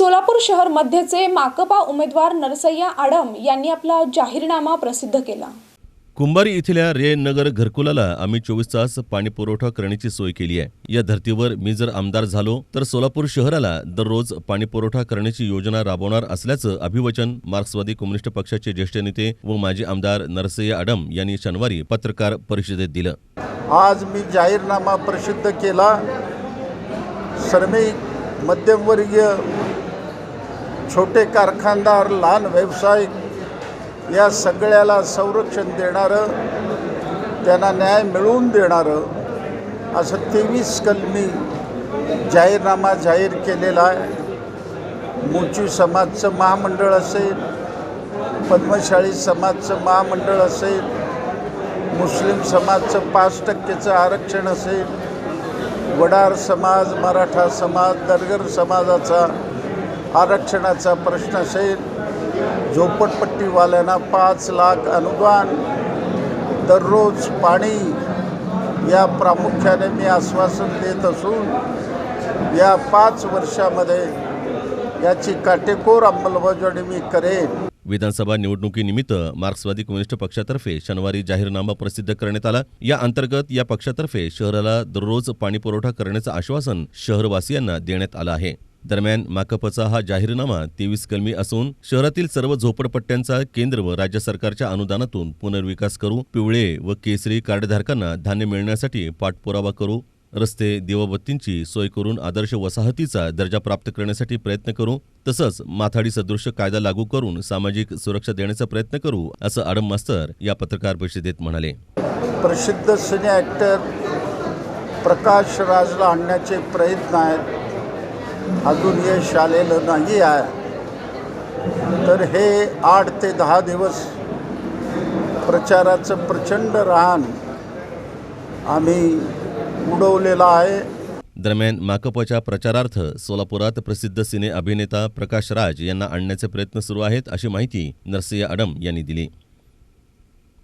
सोलापूर शहर मध्यचे माकपा उमेदवार नरसय्या आडम यांनी आपला जाहीरनामा प्रसिद्ध केला. कुंभारी इथल्या रे नगर घरकुलाला आम्ही चोवीस तास पाणी पुरवठा करण्याची सोय केली आहे. या धर्तीवर मी जर आमदार झालो तर सोलापूर शहराला दररोज पाणी पुरवठा करण्याची योजना राबवणार असल्याचं अभिवचन मार्क्सवादी कम्युनिस्ट पक्षाचे ज्येष्ठ नेते व माजी आमदार नरसय्या आडम यांनी शनिवारी पत्रकार परिषदेत दिलं. आज मी जाहीरनामा प्रसिद्ध केला. श्रमिक मध्यमवर्गीय छोटे कारखानदार लहान व्यावसायिक या सगळ्याला संरक्षण देणारं त्यांना न्याय मिळवून देणारं असं तेवीस कलमी जाहीरनामा जाहीर केलेला आहे. मोची समाजचं महामंडळ असेल पद्मशाळी समाजचं महामंडळ असेल मुस्लिम समाजचं पाच टक्केचं आरक्षण असेल वडार समाज मराठा समाज दरगर समाजाचा आरक्षणाचा प्रश्न असेल झोपडपट्टीवाल्यांना पाच लाख अनुदान दररोज पाणी या प्रामुख्याने मी आश्वासन देत असून या पाच वर्षामध्ये याची काटेकोर अंमलबजावणी मी करेन. विधानसभा निवडणुकीनिमित्त मार्क्सवादी कम्युनिस्ट पक्षातर्फे शनिवारी जाहीरनामा प्रसिद्ध करण्यात आला. या अंतर्गत या पक्षातर्फे शहराला दररोज पाणीपुरवठा करण्याचं आश्वासन शहरवासियांना देण्यात आलं आहे. दरम्यान माकपचा हा जाहीरनामा तेवीस कलमी असून शहरातील सर्व झोपडपट्ट्यांचा केंद्र व राज्य सरकारच्या अनुदानातून पुनर्विकास करू पिवळे व केसरी कार्डधारकांना धान्य मिळण्यासाठी पाठपुरावा करू रस्ते दिवाबत्तींची सोय करून आदर्श वसाहतीचा दर्जा प्राप्त करण्यासाठी प्रयत्न करू तसंच माथाडी सदृश कायदा लागू करून सामाजिक सुरक्षा देण्याचा प्रयत्न करू असं आडम मास्तर या पत्रकार परिषदेत म्हणाले. प्रसिद्ध सिने ॲक्टर प्रकाश राजला आणण्याचे प्रयत्न आहेत. अजून यश आलेलं नाही आहे. तर हे आठ ते दहा दिवस प्रचाराचं प्रचंड रान आम्ही उडवलेलं आहे. दरम्यान माकपच्या प्रचारार्थ सोलापुरात प्रसिद्ध सिने अभिनेता प्रकाश राज यांना आणण्याचे प्रयत्न सुरू आहेत अशी माहिती नरसिंह आडम यांनी दिली.